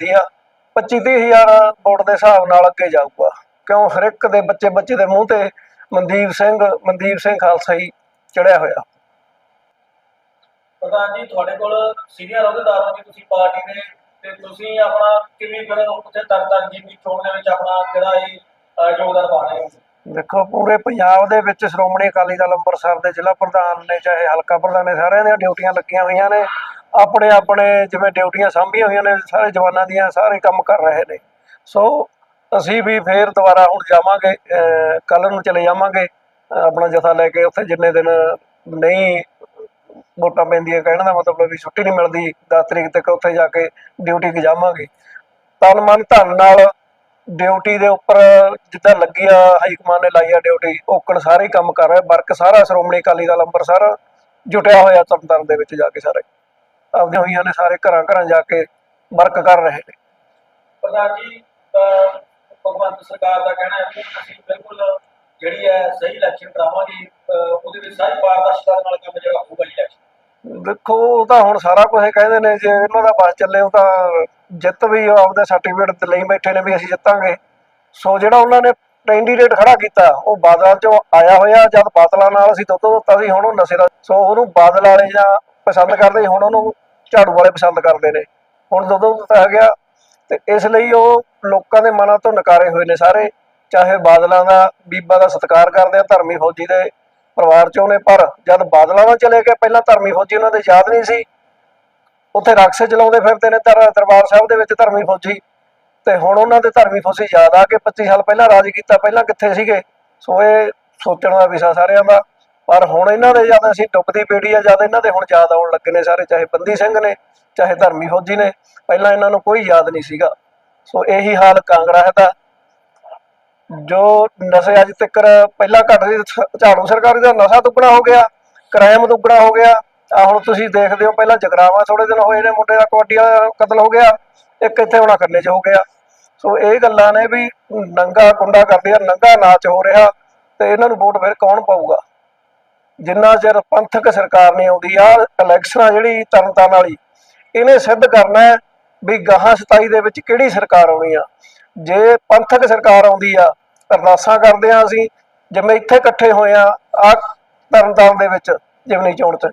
ਦੀ ਆ 25 ਹਜ਼ਾਰ ਵੋਟ ਦੇ ਹਿਸਾਬ ਨਾਲ ਅੱਗੇ ਜਾਊਗਾ। ਕਿਉਂ? ਹਰ ਇੱਕ ਦੇ ਬੱਚੇ ਬੱਚੇ ਦੇ ਮੂੰਹ ਤੇ ਮਨਦੀਪ ਸਿੰਘ ਮਨਦੀਪ ਸਿੰਘ ਖਾਲਸਾ ਹੀ ਚੜਿਆ ਹੋਇਆ। ਪ੍ਰਧਾਨ ਜੀ ਤੁਹਾਡੇ ਕੋਲ ਸੀਨੀਅਰ ਅਹੁਦੇਦਾਰ ਹੋ ਜੀ ਤੁਸੀਂ ਪਾਰਟੀ ਦੇ ਤੇ ਤੁਸੀਂ ਆਪਣਾ ਕਿਵੇਂ ਫਿਰ ਉੱਥੇ ਤਰਤਨ ਜੀ ਦੀ ਚੋਣ ਦੇ ਵਿੱਚ ਆਪਣਾ ਜਿਹੜਾ ਇਹ ਅਹ, ਯੋਗਦਾਨ ਪਾ ਰਹੇ ਹੋ? ਦੇਖੋ ਪੂਰੇ ਪੰਜਾਬ ਦੇ ਵਿੱਚ ਸ਼੍ਰੋਮਣੀ ਅਕਾਲੀ ਦਲ ਅੰਮ੍ਰਿਤਸਰ ਦੇ ਜ਼ਿਲ੍ਹਾ ਪ੍ਰਧਾਨ ਨੇ ਚਾਹੇ ਹਲਕਾ ਪ੍ਰਧਾਨ ਨੇ ਸਾਰਿਆਂ ਦੀਆਂ ਡਿਊਟੀਆਂ ਲੱਗੀਆਂ ਹੋਈਆਂ ਨੇ। ਆਪਣੇ ਆਪਣੇ ਜਿਵੇਂ ਡਿਊਟੀਆਂ ਸਾਂਭੀਆਂ ਹੋਈਆਂ ਨੇ, ਸਾਰੇ ਜਵਾਨਾਂ ਦੀਆਂ, ਸਾਰੇ ਕੰਮ ਕਰ ਰਹੇ ਨੇ। ਸੋ ਅਸੀਂ ਵੀ ਫੇਰ ਦੁਬਾਰਾ ਹੁਣ ਜਾਵਾਂਗੇ ਕੱਲ ਨੂੰ ਚਲੇ ਜਾਵਾਂਗੇ, ਆਪਣਾ ਜਥਾ ਲੈ ਕੇ ਉੱਥੇ ਜਿੰਨੇ ਦਿਨ ਨਹੀਂ ਵੋਟਾਂ ਪੈਂਦੀਆਂ ਕਹਿਣ ਦਾ ਮਤਲਬ ਵੀ ਛੁੱਟੀ ਨਹੀਂ ਮਿਲਦੀ 10 ਤਰੀਕ ਤੱਕ ਉੱਥੇ ਜਾ ਕੇ ਡਿਊਟੀ ਗਜਾਵਾਂਗੇ ਤਨ ਮਨ ਧਨ ਨਾਲ ਡਿਊਟੀ ਦੇ ਉੱਪਰ ਜਿੱਦਾਂ ਲੱਗੀ ਆ, ਹਾਈ ਕਮਾਂਡ ਨੇ ਲਾਈ ਆ ਡਿਊਟੀ ਓਕਣ ਸਾਰੇ ਕੰਮ ਕਰ ਰਿਹਾ, ਵਰਕ ਸਾਰਾ ਸ਼੍ਰੋਮਣੀ ਅਕਾਲੀ ਦਲ ਅੰਮ੍ਰਿਤਸਰ ਜੁਟਿਆ ਹੋਇਆ ਤਰਨਤਾਰਨ ਦੇ ਵਿੱਚ ਜਾ ਕੇ ਸਾਰੇ। ਆਪਦੀਆਂ ਹੋਈਆਂ ਨੇ ਸਾਰੇ ਘਰਾਂ ਘਰਾਂ ਜਾ ਕੇ ਵਰਕ ਕਰ ਰਹੇ ਨੇ। ਪ੍ਰਧਾਨ ਜੀ ਭਗਵੰਤ ਸਰਕਾਰ ਦਾ ਕਹਿਣਾ ਹੈ ਕਿ ਅਸੀਂ ਬਿਲਕੁਲ ਜਿਹੜੀ ਹੈ ਸਹੀ ਇਲੈਕਸ਼ਨ ਕਰਾਵਾਂਗੇ ਉਹਦੇ ਵਿੱਚ ਸਾਰੀ ਪਾਰਦਰਸ਼ਤਾ ਨਾਲ ਕੰਮ ਜਿਹੜਾ ਹੋਊਗਾ ਇਲੈਕਸ਼ਨ ਦੇਖੋ ਉਹ ਤਾਂ ਹੁਣ ਸਾਰਾ ਕੁਝ ਕਹਿੰਦੇ ਨੇ ਜੇ ਇਹਨਾਂ ਦਾ ਬਸ ਚੱਲੇ ਉਹ ਤਾਂ ਜਿੱਤ ਵੀ ਉਹ ਆਪਦੇ ਸਰਟੀਫਿਕੇਟ ਲਈ ਬੈਠੇ ਨੇ ਵੀ ਅਸੀਂ ਜਿੱਤਾਂਗੇ। ਸੋ ਜਿਹੜਾ ਉਹਨਾਂ ਨੇ ਕੈਂਡੀਡੇਟ ਖੜਾ ਕੀਤਾ ਉਹ ਬਾਦਲ ਚੋਂ ਆਇਆ ਹੋਇਆ ਜਦ ਬਾਦਲਾਂ ਨਾਲ ਅਸੀਂ ਦੁੱਧ ਦਿੱਤਾ ਸੀ ਹੁਣ ਉਹ ਨਸ਼ੇ ਦਾ ਸੋ ਉਹਨੂੰ ਬਾਦਲ ਵਾਲੇ ਜਾਂ ਪਸੰਦ ਕਰਦੇ ਹੁਣ ਉਹਨੂੰ ਝਾੜੂ ਵਾਲੇ ਪਸੰਦ ਕਰਦੇ ਨੇ। ਹੁਣ ਦੁੱਧ ਦਿੱਤਾ ਗਿਆ ਤੇ ਇਸ ਲਈ ਉਹ ਲੋਕਾਂ ਦੇ ਮਨਾਂ ਤੋਂ ਨਕਾਰੇ ਹੋਏ ਨੇ ਸਾਰੇ। ਚਾਹੇ ਬਾਦਲਾਂ ਦਾ, ਬੀਬਾ ਦਾ ਸਤਿਕਾਰ ਕਰਦੇ ਆ, ਧਰਮੀ ਫੌਜੀ ਦੇ ਪਰਿਵਾਰ ਚੋਂ ਨੇ, ਪਰ ਜਦ ਬਾਦਲਾਂ ਨਾਲ ਚਲੇ ਗਏ, ਪਹਿਲਾਂ ਧਰਮੀ ਫੌਜੀ ਉਹਨਾਂ ਦੇ ਯਾਦ ਨਹੀਂ ਸੀ। ਉੱਥੇ ਰਾਖਸ਼ ਚਲਾਉਂਦੇ ਫਿਰਦੇ ਨੇ ਦਰਬਾਰ ਸਾਹਿਬ ਦੇ ਵਿੱਚ ਧਰਮੀ ਫੌਜੀ। ਤੇ ਹੁਣ ਉਹਨਾਂ ਦੇ ਧਰਮੀ ਫੌਜੀ ਯਾਦ ਆ ਕੇ 25 ਸਾਲ ਪਹਿਲਾਂ ਰਾਜ ਕੀਤਾ, ਪਹਿਲਾਂ ਕਿੱਥੇ ਸੀਗੇ? ਸੋ ਇਹ ਸੋਚਣ ਦਾ ਵਿਸ਼ਾ ਸਾਰਿਆਂ ਦਾ। ਪਰ ਹੁਣ ਇਹਨਾਂ ਦੇ ਜਦ ਅਸੀਂ ਡੁੱਬਦੀ ਪੀੜੀ ਆ, ਜਦ ਇਹਨਾਂ ਦੇ ਹੁਣ ਯਾਦ ਆਉਣ ਲੱਗੇ ਨੇ ਸਾਰੇ, ਚਾਹੇ ਬੰਦੀ ਸਿੰਘ ਨੇ, ਚਾਹੇ ਧਰਮੀ ਫੌਜੀ ਨੇ, ਪਹਿਲਾਂ ਇਹਨਾਂ ਨੂੰ ਕੋਈ ਯਾਦ ਨਹੀਂ ਸੀਗਾ। ਸੋ ਇਹੀ ਹਾਲ ਕਾਂਗਰਸ ਦਾ ਜੋ ਨਸ਼ੇ ਅੱਜ ਤੱਕ ਪਹਿਲਾਂ ਘੱਟ ਸੀ, ਝਾੜੂ ਸਰਕਾਰੀ ਦਾ ਨਸ਼ਾ ਦੁੱਗਣਾ ਹੋ ਗਿਆ, ਕ੍ਰਾਈਮ ਦੁੱਗਣਾ ਹੋ ਗਿਆ। ਆ ਹੁਣ ਤੁਸੀਂ ਦੇਖਦੇ ਹੋ, ਪਹਿਲਾਂ ਜਗਰਾਵਾ ਥੋੜੇ ਦਿਨ ਹੋਏ ਨੇ, ਮੁੰਡੇ ਦਾ ਕਬੱਡੀ ਕਤਲ ਹੋ ਗਿਆ, ਇੱਕ ਇੱਥੇ ਹੁਣ ਖੰਨੇ 'ਚ ਹੋ ਗਿਆ। ਸੋ ਇਹ ਗੱਲਾਂ ਨੇ ਵੀ ਨੰਗਾ ਕੁੰਡਾ ਕਰਦੇ ਆ, ਨੰਗਾ ਨਾਚ ਹੋ ਰਿਹਾ ਤੇ ਇਹਨਾਂ ਨੂੰ ਵੋਟ ਫਿਰ ਕੌਣ ਪਾਊਗਾ? ਜਿੰਨਾ ਚਿਰ ਪੰਥਕ ਸਰਕਾਰ ਨਹੀਂ ਆਉਂਦੀ ਆ ਇਲੈਕਸ਼ਨਾਂ ਜਿਹੜੀ ਤਰਨਤਾਰਨ ਵਾਲੀ, ਇਹਨੇ ਸਿੱਧ ਕਰਨਾ ਵੀ ਗਾਹਾਂ 27 ਦੇ ਵਿੱਚ ਕਿਹੜੀ ਸਰਕਾਰ ਆਉਣੀ ਆ। ਜੇ ਪੰਥਕ ਸਰਕਾਰ ਆਉਂਦੀ ਆ, ਅਰਦਾਸਾਂ ਕਰਦੇ ਆ ਅਸੀਂ, ਜਿਵੇਂ ਇੱਥੇ ਇਕੱਠੇ ਹੋਏ ਆ ਆ ਤਰਨਤਾਰਨ ਦੇ ਵਿੱਚ, ਜਿਮਨੀ ਚੋਣ 'ਚ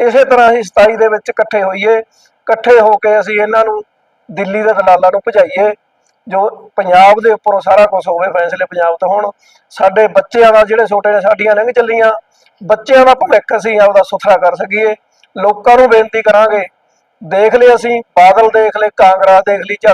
ਇਸੇ ਤਰ੍ਹਾਂ ਅਸੀਂ 27 ਦੇ ਵਿੱਚ ਇਕੱਠੇ ਹੋਈਏ, ਇਕੱਠੇ ਹੋ ਕੇ ਅਸੀਂ ਇਹਨਾਂ ਨੂੰ ਦਿੱਲੀ ਦੇ ਦਲਾਲਾਂ ਨੂੰ ਭਜਾਈਏ, ਜੋ ਪੰਜਾਬ ਦੇ ਉੱਪਰੋਂ ਸਾਰਾ ਕੁਝ ਹੋਵੇ, ਫੈਸਲੇ ਪੰਜਾਬ ਤੋਂ ਹੋਣ। ਸਾਡੇ ਬੱਚਿਆਂ ਦਾ ਜਿਹੜੇ ਛੋਟੇ ਨੇ, ਸਾਡੀਆਂ ਲੰਘ ਚੱਲੀਆਂ। ਬੱਚਿਆਂ ਦਾ ਭਵਿੱਖ ਅਸੀਂ ਆਪਦਾ ਸੁਥਰਾ ਕਰ ਸਕੀਏ। ਲੋਕਾਂ ਨੂੰ ਬੇਨਤੀ ਕਰਾਂਗੇ, ਦੇਖ ਲਏ ਅਸੀਂ, ਬਾਦਲ ਦੇਖ ਲਏ, ਕਾਂਗਰਸ ਦੇਖ ਲਈ ਝਾੜੂ